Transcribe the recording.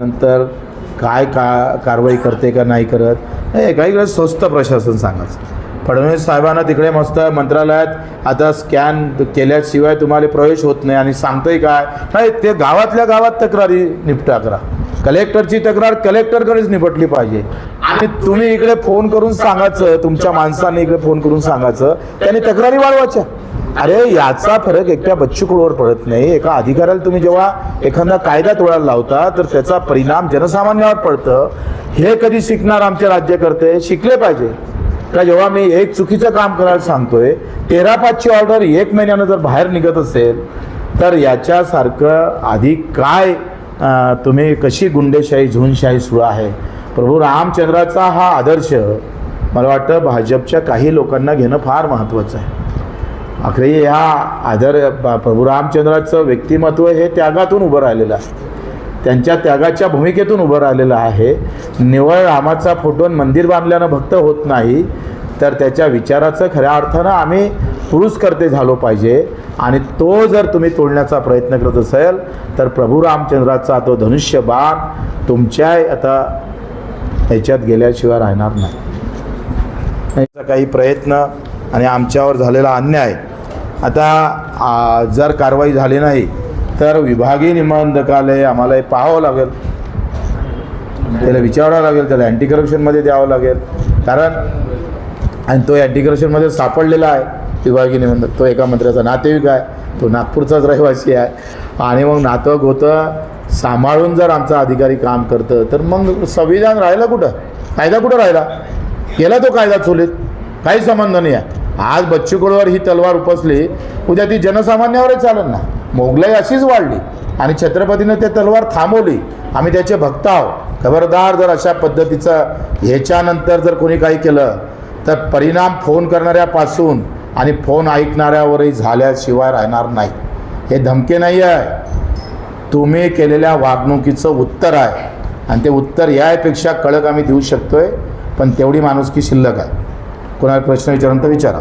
नंतर काय का कारवाई करते का नाही करत हे काही वेळेस स्वस्त प्रशासन सांगायचं. फडणवीस साहेबांना तिकडे मस्त मंत्रालयात आता स्कॅन केल्याशिवाय तुम्हाला प्रवेश होत नाही आणि सांगतोय काय? नाही ते गावातल्या गावात तक्रारी निपटा करा. कलेक्टरची तक्रार कलेक्टरकडेच निपटली पाहिजे. आणि तुम्ही इकडे फोन करून सांगायचं तुमच्या माणसाने इकडे फोन करून सांगायचं त्यांनी तक्रारी वाढवायच्या. अरे याचा फरक एकट्या बच्चू कडूवर पडत नाही. एका अधिकाऱ्याला तुम्ही जेव्हा एखादा कायदा तोडायला लावता तर त्याचा परिणाम जनसामान्यावर पडतं. हे कधी शिकणार आमचे राज्यकर्ते? शिकले पाहिजे. का जेव्हा मी एक चुकीचं काम करायला सांगतोय तेरा पाचची ऑर्डर एक महिन्यानं जर बाहेर निघत असेल तर याच्यासारखं आधी काय तुम्ही कशी गुंडेशाही झुनशाही सुरू आहे? प्रभू रामचंद्राचा हा आदर्श मला वाटतं भाजपच्या काही लोकांना घेणं फार महत्त्वाचं आहे. अखेरी ह्या आदर प्रभू रामचंद्राचं व्यक्तिमत्व हे त्यागातून उभं राहिलेलं आहे. त्यांच्या त्यागाच्या भूमिकेतून उभं राहिलेलं आहे. निवळ रामाचा फोटो मंदिर बांधल्यानं भक्त होत नाही तर त्याच्या विचाराचं खऱ्या अर्थानं आम्ही पुरुषकर्ते झालो पाहिजे. आणि तो जर तुम्ही तोडण्याचा प्रयत्न करत असेल तर प्रभू रामचंद्राचा तो धनुष्य बाण तुमच्या आता याच्यात गेल्याशिवाय राहणार नाही. याचा काही प्रयत्न आणि आमच्यावर झालेला अन्याय. आता जर कारवाई झाली नाही तर विभागीय निबंधकालय आम्हाला हे पाहावं लागेल. त्याला विचारावं लागेल त्याला अँटी करप्शनमध्ये द्यावं लागेल. कारण आणि तो अँटी करप्शनमध्ये सापडलेला आहे विभागीय निबंधक तो एका मंत्र्याचा नातेवाईक आहे तो नागपूरचाच रहिवासी आहे. आणि मग नातं होतं सांभाळून जर आमचा अधिकारी काम करतं तर मग संविधान राहिलं कुठं? कायदा कुठं राहिला? गेला तो कायदा चोलीत? काही संबंध नाही आहे. आज बच्चू कडूवर ही तलवार उपसली उद्या ती जनसामान्यावरच चालेल ना. मोगलाई अशीच वाढली आणि छत्रपतीनं ते तलवार थांबवली. आम्ही त्याचे भक्त आहोत. खबरदार जर अशा पद्धतीचं ह्याच्यानंतर जर कोणी काही केलं तर परिणाम फोन करणाऱ्यापासून आणि फोन ऐकणाऱ्यावरही झाल्याशिवाय राहणार नाही. हे धमके नाही आहे. तुम्ही केलेल्या वागणुकीचं उत्तर आहे. आणि ते उत्तर यापेक्षा कळक आम्ही देऊ शकतो आहे पण तेवढी माणुसकी शिल्लक आहे. कोणाला प्रश्न विचारून तर विचारा.